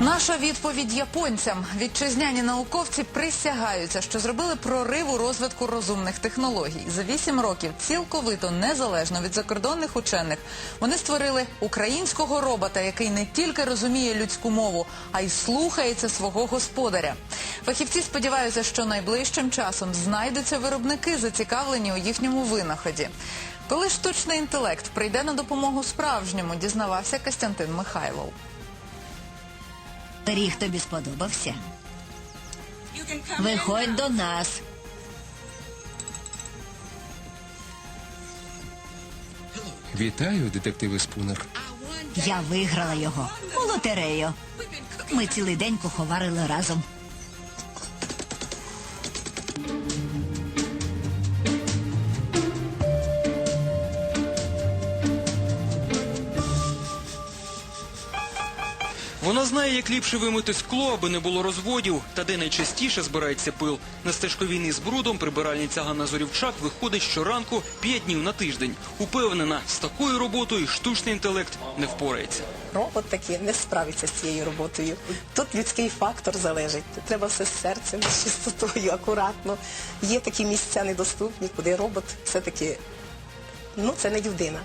Наша відповідь японцям. Вітчизняні науковці присягаються, що зробили прорив у розвитку розумних технологій. За вісім років цілковито незалежно від закордонних учених вони створили українського робота, який не тільки розуміє людську мову, а й слухається свого господаря. Фахівці сподіваються, що найближчим часом знайдуться виробники, зацікавлені у їхньому винаході. Коли штучний інтелект прийде на допомогу справжньому, дізнавався Костянтин Михайлов. Пиріг тобі сподобався? Виходь до нас. Вітаю, детективи Спунер. Я виграла його у лотерею. Ми цілий день куховарили разом. Вона знає, як ліпше вимити скло, аби не було розводів, та де найчастіше збирається пил. На стежку війни з брудом прибиральниця Ганна Зорівчак виходить щоранку п'ять днів на тиждень. Упевнена, з такою роботою штучний інтелект не впорається. робот таки не справиться з цією роботою. Тут людський фактор залежить. Треба все з серцем, з чистотою, акуратно. Є такі місця недоступні, куди робот все-таки ну це не людина.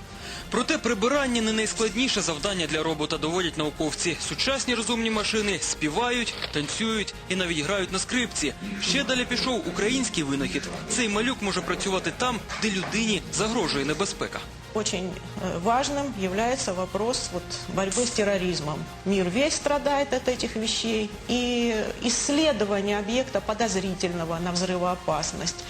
Проте прибирання не найскладніше завдання для робота, доводять науковці. Сучасні розумні машини співають, танцюють і навіть грають на скрипці. Ще далі пішов український винахід. Цей малюк може працювати там, де людині загрожує небезпека. Очень э, важным является вопрос вот, борьбы с терроризмом. Мир весь страдает от этих вещей, и исследование объекта подозрительного на взрывоопасность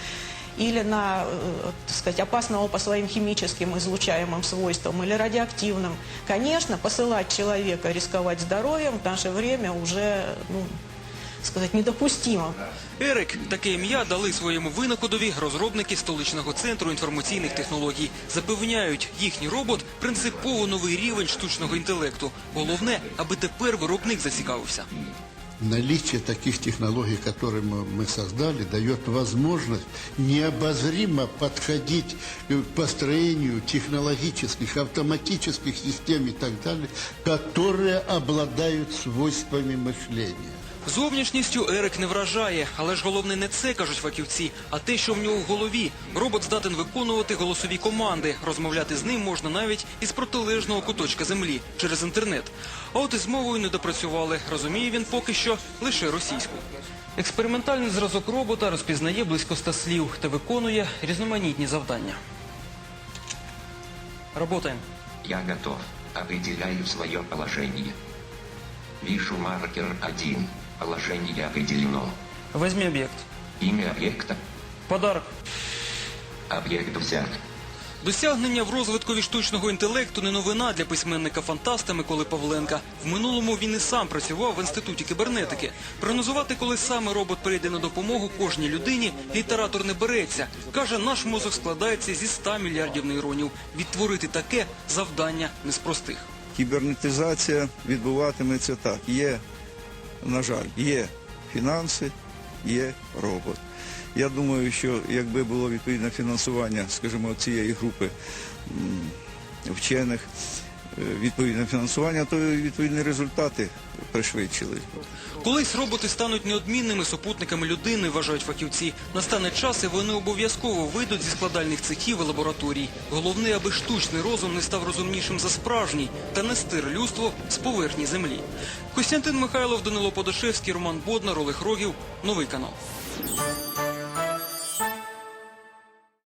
или на, э, так сказать, опасного по своим химическим излучаемым свойствам или радиоактивным, конечно, посылать человека рисковать здоровьем в наше время уже, ну, сказать, недопустимо. Ерик таке ім'я дали своєму винаходові розробники столичного центру інформаційних технологій. Запевняють, їхній робот принципово новий рівень штучного інтелекту. Головне, аби тепер виробник зацікавився. Наличие таких технологий, которые мы, мы создали, дает возможность необозримо подходить к построению технологических, автоматических систем и так далее, которые обладают свойствами мышления. Зовнішністю Ерик не вражає, але ж головне не це, кажуть фахівці, а те, що в нього в голові. Робот здатен виконувати голосові команди. Розмовляти з ним можна навіть із протилежного куточка землі через інтернет. А от із мовою не допрацювали. Розуміє він поки що лише російську. Експериментальний зразок робота розпізнає близько ста слів та виконує різноманітні завдання. Работаємо. Я готов. Определяю свое положение. Вижу маркер 1. Положение определено. Возьми об'єкт. Имя объекта. Подарок. Объект взят. Досягнення в розвиткові штучного інтелекту не новина для письменника-фантаста Миколи Павленка. В минулому він і сам працював в інституті кібернетики. Прогнозувати, коли саме робот прийде на допомогу кожній людині, літератор не береться. Каже, наш мозок складається зі 100 мільярдів нейронів. Відтворити таке завдання не з простих. Кібернетизація відбуватиметься так. Є, на жаль, є фінанси, є робот. Я думаю, що якби було відповідне фінансування, скажімо, цієї групи вчених, відповідне фінансування, то відповідні результати пришвидшили. Колись роботи стануть неодмінними супутниками людини, вважають фахівці. Настане час, і вони обов'язково вийдуть зі складальних цехів і лабораторій. Головне, аби штучний розум не став розумнішим за справжній та не стир людство з поверхні землі. Костянтин Михайлов, Данило Подошевський, Роман Боднар, Олег Рогів. Новий канал.